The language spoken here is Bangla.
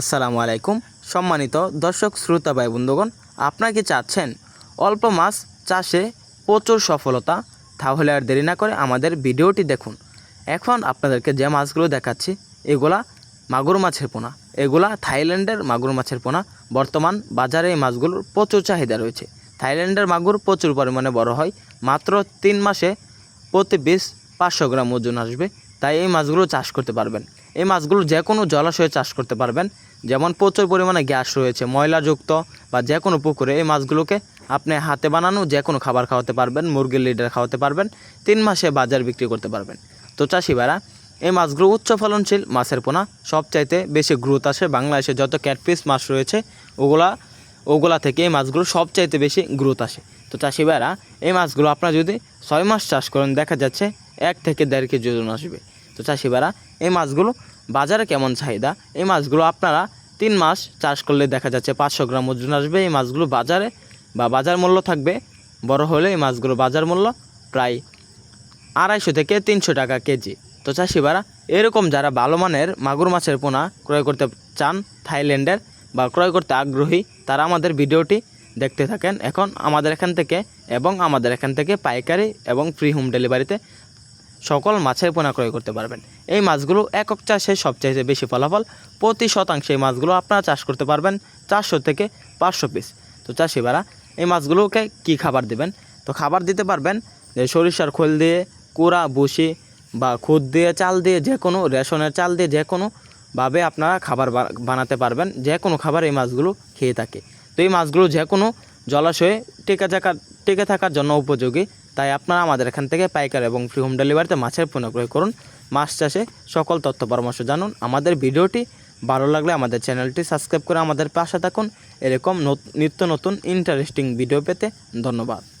আসসালামু আলাইকুম। সম্মানিত দর্শক, শ্রোতা ভাই, বন্ধুগণ, আপনারা কি চাচ্ছেন অল্প মাছ চাষে প্রচুর সফলতা? তাহলে আর দেরি না করে আমাদের ভিডিওটি দেখুন। এখন আপনাদেরকে যে মাছগুলো দেখাচ্ছি, এগুলা মাগুর মাছের পোনা। এগুলা থাইল্যান্ডের মাগুর মাছের পোনা। বর্তমান বাজারে এই মাছগুলোর প্রচুর চাহিদা রয়েছে। থাইল্যান্ডের মাগুর প্রচুর পরিমাণে বড় হয়। মাত্র তিন মাসে প্রতি বিশ পাঁচশো গ্রাম ওজন আসবে। তাই এই মাছগুলো চাষ করতে পারবেন। এই মাছগুলো যে কোনো জলাশয়ে চাষ করতে পারবেন। যেমন প্রচুর পরিমাণে গ্যাস রয়েছে, ময়লাযুক্ত বা যে কোনো পুকুরে এই মাছগুলোকে আপনি হাতে বানানো যে কোনো খাবার খাওয়াতে পারবেন, মুরগির লিডার খাওয়াতে পারবেন, তিন মাসে বাজার বিক্রি করতে পারবেন। তো চাষি চাষিবারা, এই মাছগুলো উচ্চ ফলনশীল মাছের পোনা, সবচাইতে বেশি গ্রোথ আসে বাংলাদেশে যত ক্যাটফিস মাছ রয়েছে, ওগুলা ওগুলা থেকে এই মাছগুলো সবচাইতে বেশি গ্রোথ আসে। তো চাষি ভাইরা এই মাছগুলো আপনারা যদি ছয় মাস চাষ করেন, দেখা যাচ্ছে এক থেকে দেড় কেজি ওজন আসবে। তো চাষি ভাইরা এই মাছগুলো বাজারে কেমন চাহিদা? এই মাছগুলো আপনারা তিন মাস চাষ করলে দেখা যাচ্ছে পাঁচশো গ্রাম ওজন আসবে। এই মাছগুলো বাজারে বা বাজার মূল্য থাকবে। বড় হলে এই মাছগুলো বাজার মূল্য প্রায় আড়াইশো থেকে তিনশো টাকা কেজি। তো চাষিবারা, এরকম যারা ভালো মানের মাগুর মাছের পোনা ক্রয় করতে চান থাইল্যান্ডের বা ক্রয় করতে আগ্রহী, তারা আমাদের ভিডিওটি দেখতে থাকেন। এখন আমাদের এখান থেকে এবং আমাদের এখান থেকে পাইকারি এবং ফ্রি হোম ডেলিভারিতে সকল মাছের পোনা ক্রয় করতে পারবেন। এই মাছগুলো একক চাষে সবচাইতে বেশি ফলাফল, প্রতি শতাংশে এই মাছগুলো আপনারা চাষ করতে পারবেন চারশো থেকে পাঁচশো পিস তো চাষিবারা এই মাছগুলোকে কি খাবার দিবেন? তো খাবার দিতে পারবেন যে সরিষার খোল দিয়ে, কুড়া, বসি বা খুদ দিয়ে, চাল দিয়ে যে কোনো, রেশনের চাল দিয়ে যে কোনোভাবে আপনারা খাবার বানাতে পারবেন। যে কোনো খাবার এই মাছগুলো খেয়ে থাকে। তো এই মাছগুলো যে কোনো জলাশয়ে টেকে থাকার টেকে থাকার জন্য উপযোগী। তাই আপনারা আমাদের এখান থেকে পাইকার এবং ফ্রি হোম ডেলিভারিতে মাছের পণ্য করুন। মাছ চাষে সকল তথ্য পরামর্শ জানুন। আমাদের ভিডিওটি ভালো লাগলে আমাদের চ্যানেলটি সাবস্ক্রাইব করে আমাদের পাশে থাকুন। এরকম নত- নিত্য নতুন ইন্টারেস্টিং ভিডিও পেতে ধন্যবাদ।